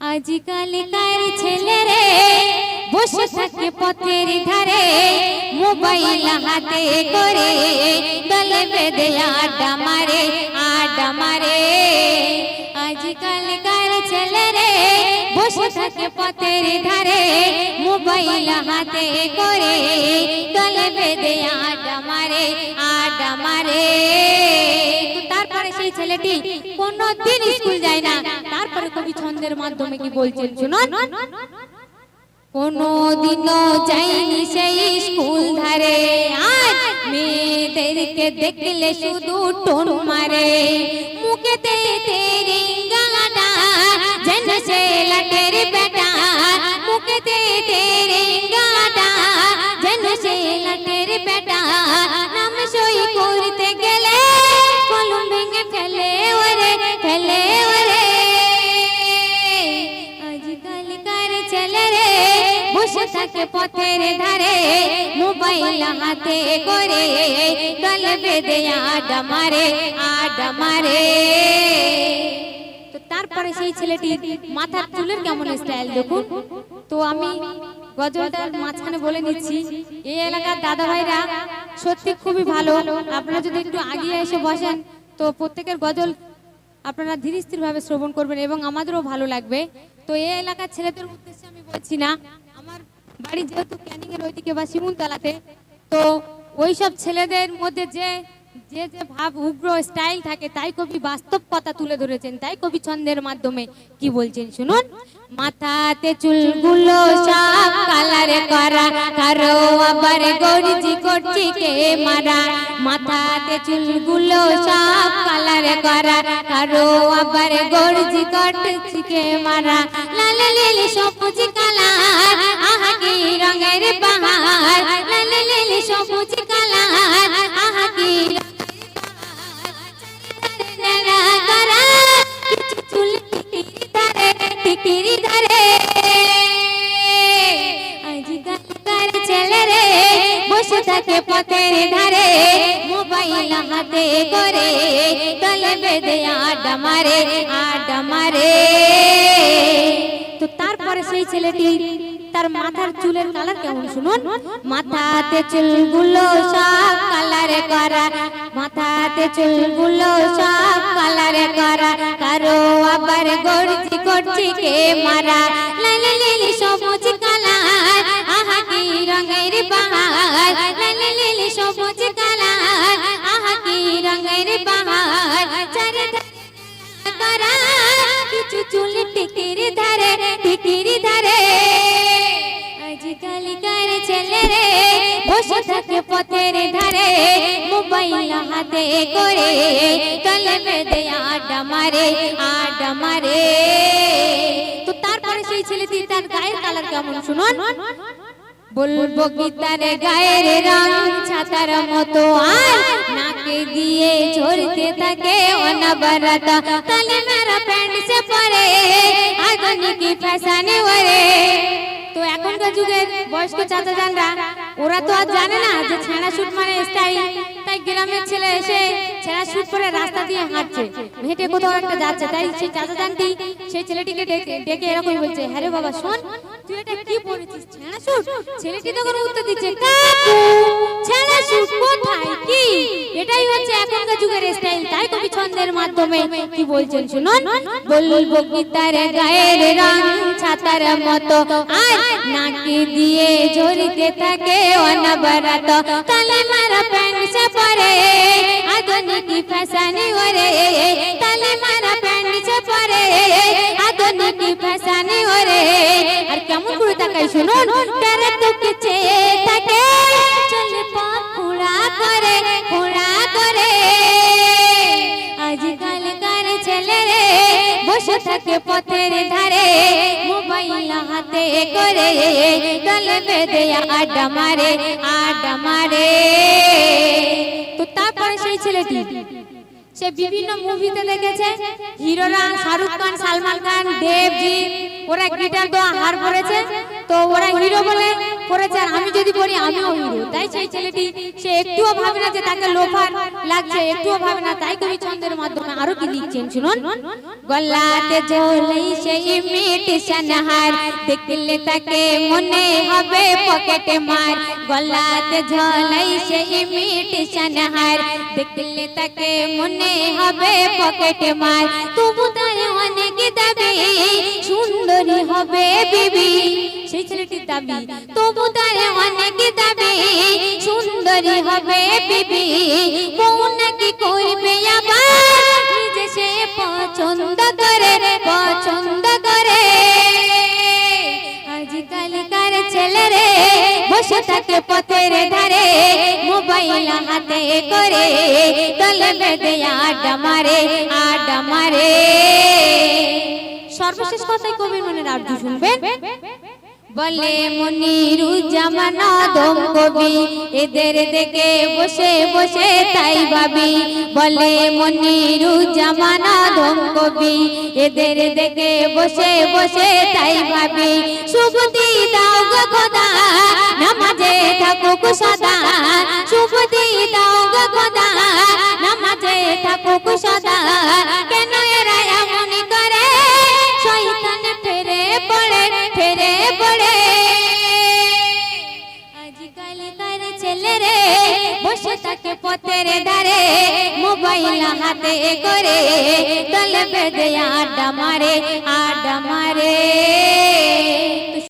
আজকালকার ছেলেরে বসে থাকে পথের ধারে, মোবাইল হাতে করে, গলে বেঁধে আড্ডা মারে আড্ডা মারে। আজকালকার ছেলেরে বসে থাকে পথের ধারে, মোবাইল হাতে করে, গলে বেঁধে আড্ডা মারে আড্ডা মারে। ছেলেটি কোনদিন স্কুল যায় না। তারপরে কবি ছন্দের মাধ্যমে কি বলছেন শুনুন? কোনদিনও যাইনি সেই স্কুল ধারে। আজ মেয়েদেরকে দেখলে শুধু টোন মারে। মুখেতে গাটা যেন সে লাটের বেটা। মুখেতে তেরি পথের ধারে মোবাইল হাতে করে বেঁধে মারে মারে। তারপরে সেই ছেলেটি মাথার চুলের কেমন স্টাইল দেখুন? তো আমি গজলটার মাঝখানে বলে নিচ্ছি, এই এলাকার দাদা ভাইরা সত্যি খুবই ভালো। আপনারা যদি একটু আগিয়ে এসে বসেন, তো প্রত্যেকের গজল আপনারা ধীর স্থির ভাবে শ্রবণ করবেন এবং আমাদেরও ভালো লাগবে। তো এই এলাকার ছেলেদের উদ্দেশ্যে আমি বলছি না বাড়ি যেহেতু ক্যানিং এর ওইদিকে বা শিমুলতলাতে, তো ওইসব ছেলেদের মধ্যে যে যে যে ভাব, উগ্র স্টাইল থাকে, তাই কবি বাস্তব কথা তুলে ধরেছেন, তাই কবি ছন্দের মাধ্যমে কি বলছেন শুনুন? মাথাতে চুলগুলো সব কালারে করা, কারও আবার গরিজি করছি কে মারা। মাথাতে চুলগুলো সব কালারে করা, কারও আবার গরিজি করছি কে মারা। লাল, লিলি সবুজ কালার আজকালকার ছেলেরে বসে থাকে পথের ধারে মোবাইল হাতে করে গলে বেঁধে আড্ডা মারে আড্ডা মারে। সেই ছেলেটি তার মাথার চুলের কালার কেমন শুনুন? মাথাতে চুলগুলো সব কালারে করা, মাথাতে চুলগুলো সব কালারে করা, কারও আবার গড়ছি করছি কে মারা? লালি লাল সবুজ কালার, আহা কি রঙের বাহার আজকালকার ছেলেরে বসে থাকে পথের ধারে, মোবাইল হাতে করে তলে বেঁধে আড্ডা মারে আড্ডা মারে। তো তারপরে সেই ছেলেটি তার গায়ের কালার কেমন শুনুন? বলব কি তার গায়ের রং ছাতার মতো, আর নাকে দিয়ে ঝরতে থাকে অনবরত। তালে মেরা প্যান্ট সে পরে, আধুনিক ফ্যাশনে তো এখনকার যুগের বয়স্ক চাচা জানরা ওরা তো আর জানে না যে ছেঁড়া শুট মানে স্টাইল তাই গ্রামের ছেলে এসে ছেঁড়া শুট পরে রাস্তা দিয়ে হাঁটছে। হেঁটে কোথাও একটা যাচ্ছে, তাই সেই চাচা জানটি সেই ছেলেটিকে ডেকে এরকমই এরকম বলছে, হ্যারে বাবা, শোন, তুই এটা কি পরেছিস ছেঁড়া শুট ছেলেটি তখন উত্তর দিচ্ছে, কাকু ছেঁড়া শুট কোথায়? যুগের স্টাইল তাই কবি ছন্দের মাধ্যমে কি বলছেন শুনুন? বলব কি তার গায়ের রং ছাতার মতো? আর নাকি দিয়ে ঝরিতে থাকে অনবরত। তালে মারা প্যান্ট সে পরে, আধুনিক ফ্যাশনে ওরে। তালে মারা প্যান্ট সে পরে, আধুনিক ফ্যাশনে ওরে। আর কেমন করে তাকাই শুনুন? তারা তোকে চেয়ে থাকে বসে থাকে পথের ধারে মোবাইল হাতে করে গলে বেঁধে আড্ডা মারে আড্ডা মারে। তো তারপরে সেই ছেলেটি, সে বিভিন্ন মুভিতে দেখেছে হিরোরা শাহরুখ খান, সালমান খান দেবজি ওরা গিটার তো হার পড়েছে তো ওরা হিরো বলে আর আমি যদি বলি, আমিও হিরো। তাই সেই ছেলেটি, সে একটুও ভাবে না যে তাকে লোফার লাগছে, একটুও ভাবে না। তাই কবি ছন্দের মাধ্যমে আরও কি লিখছেন শুনুন? গলাতে ঝোলাই সেই মিটিশন হার দেখলে তাকে মনে হবে পকেটে মার। গলাতে ঝোলাই সেই মিটিশন হার দেখলে তাকে মনে হবে পকেটে মার। তবু তার অনেক দাবি, সুন্দরী হবে বিবি। সেই ছেলেটির দাবি। তবু তার অনেক দাবি। সুন্দরী হবে বিবি। বউ নাকি করবে আবার? নিজে সে পছন্দ করে পছন্দ করে। আজকালকার ছেলে রে? বসে থাকে পথের ধারে। মোবাইল হাতে করে। তলে বেঁধে আড্ডা মারে আড্ডা মারে। সর্বশেষ কথাই কবির মনের আর্য শুনবেন। বলে মনিরু জামানা দম কবি, এদের দেখে বসে বসে তাই ভাবি। বলে মনিরু জামানা দম কবি, এদের দেখে বসে বসে তাই ভাবি। শুভতি দাও গো খোদা, নামাজে থাকুক সদা। শুভতি দাও গো খোদা, নামাজে থাকুক সদা। ছেলে রে, বসে থাকে পথের ধারে, মোবাইল হাতে করে তলে বেঁধে আড্ডা মারে আড্ডা মারে।